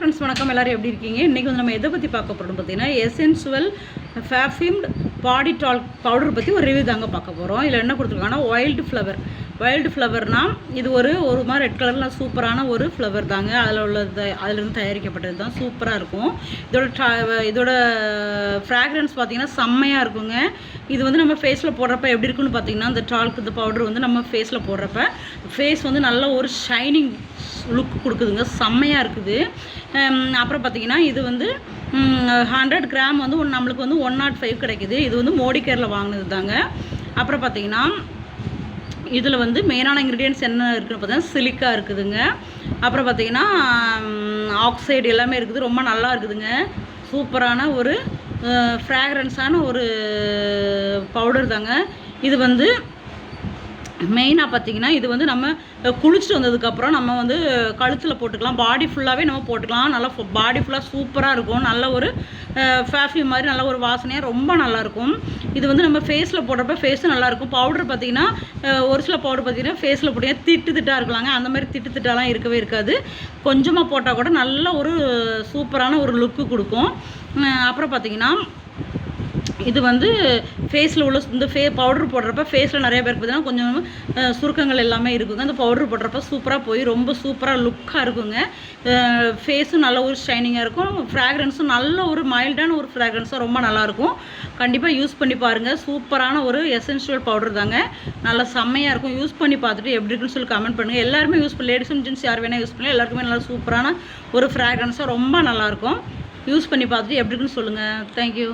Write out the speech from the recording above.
Friends வணக்கம். எல்லாரும் எப்படி இருக்கீங்க? இன்றைக்கி வந்து நம்ம எதை பற்றி பார்க்க போகிறோம் பார்த்தீங்கன்னா எசென்சுவல் ஃபேஃப்யூம்டு பாடி டால் பவுடர் பற்றி ஒரு ரிவ்யூ தாங்க பார்க்க போகிறோம் இதில் என்ன கொடுத்துருக்காங்கன்னா வைல்டு ஃப்ளவர் வைல்டு ஃப்ளவர்னால் இது ஒரு ஒரு மாதிரி ரெட் கலரில் சூப்பரான ஒரு ஃப்ளவர் தாங்க. அதில் உள்ளது அதிலிருந்து தயாரிக்கப்பட்டது தான் சூப்பராக இருக்கும். இதோட இதோட ஃப்ராக்ரன்ஸ் பார்த்திங்கன்னா செம்மையாக இருக்குங்க. இது வந்து நம்ம ஃபேஸில் போடுறப்ப எப்படி இருக்குன்னு பார்த்தீங்கன்னா இந்த டால்க் இந்த பவுடர் வந்து நம்ம ஃபேஸில் போடுறப்ப ஃபேஸ் வந்து நல்ல ஒரு ஷைனிங் லுக் கொடுக்குதுங்க. செம்மையாக இருக்குது. அப்புறம் பார்த்தீங்கன்னா இது வந்து ஹண்ட்ரட் கிராம் வந்து ஒன் நம்மளுக்கு வந்து ஒன் நாட் ஃபைவ் கிடைக்குது. இது வந்து மோடி கேரில் வாங்கினது தாங்க அப்புறம் பார்த்தீங்கன்னா இதில் வந்து மெயினான இன்க்ரீடியன்ஸ் என்ன இருக்குதுன்னு பார்த்தீங்கன்னா சிலிக்கா இருக்குதுங்க. அப்புறம் பார்த்தீங்கன்னா ஆக்சைடு எல்லாமே இருக்குது. ரொம்ப நல்லா இருக்குதுங்க. சூப்பரான ஒரு ஃப்ராக்ரன்ஸான ஒரு பவுடர் தாங்க. இது வந்து மெயினாக பார்த்தீங்கன்னா இது வந்து நம்ம குளிச்சுட்டு வந்ததுக்கப்புறம் நம்ம வந்து கழுத்தில் போட்டுக்கலாம். பாடி ஃபுல்லாகவே நம்ம போட்டுக்கலாம். நல்லா பாடி ஃபுல்லாக சூப்பராக இருக்கும். நல்ல ஒரு ஃபேஃபியூம் மாதிரி நல்ல ஒரு வாசனையாக ரொம்ப நல்லாயிருக்கும் இது வந்து நம்ம ஃபேஸில் போடுறப்ப ஃபேஸும் நல்லாயிருக்கும் பவுடர் பார்த்திங்கன்னா ஒரு சில பவுடர் பார்த்தீங்கன்னா ஃபேஸில் போட்டிங்கன்னா திட்டு திட்டாக இருக்கலாங்க. அந்த மாதிரி திட்டு திட்டாலாம் இருக்கவே இருக்காது. கொஞ்சமாக போட்டால் கூட நல்ல ஒரு சூப்பரான ஒரு லுக்கு கொடுக்கும். அப்புறம் பார்த்திங்கன்னா இது வந்து ஃபேஸில் உள்ள இந்த ஃபே பவுடர் போடுறப்ப ஃபேஸில் நிறைய பேருக்கு பார்த்தீங்கன்னா கொஞ்சம் சுருக்கங்கள் எல்லாமே இருக்குங்க. அந்த பவுடர் போடுறப்ப சூப்பராக போய் ரொம்ப சூப்பராக லுக்காக இருக்குங்க. ஃபேஸும் நல்ல ஒரு ஷைனிங்காக இருக்கும். ஃப்ராக்ரன்ஸும் நல்ல ஒரு மைல்டான ஒரு ஃப்ராக்ரன்ஸாக ரொம்ப நல்லாயிருக்கும். கண்டிப்பாக யூஸ் பண்ணி பாருங்கள் சூப்பரான ஒரு எசென்ஷியல் பவுடர் தாங்க. நல்லா செம்மையாக இருக்கும். யூஸ் பண்ணி பார்த்துட்டு எப்படி இருக்குன்னு சொல்லி கமெண்ட் பண்ணுங்கள் எல்லாருமே யூஸ் பண்ணி லேடிஸ் அண்ட் ஜென்ஸ் யார் வேணால் யூஸ் பண்ணலாம். எல்லாருக்குமே நல்லா சூப்பரான ஒரு ஃப்ராக்ரன்ஸாக ரொம்ப நல்லாயிருக்கும். யூஸ் பண்ணி பார்த்துட்டு எப்படி இருக்குன்னு சொல்லுங்கள் தேங்க்யூ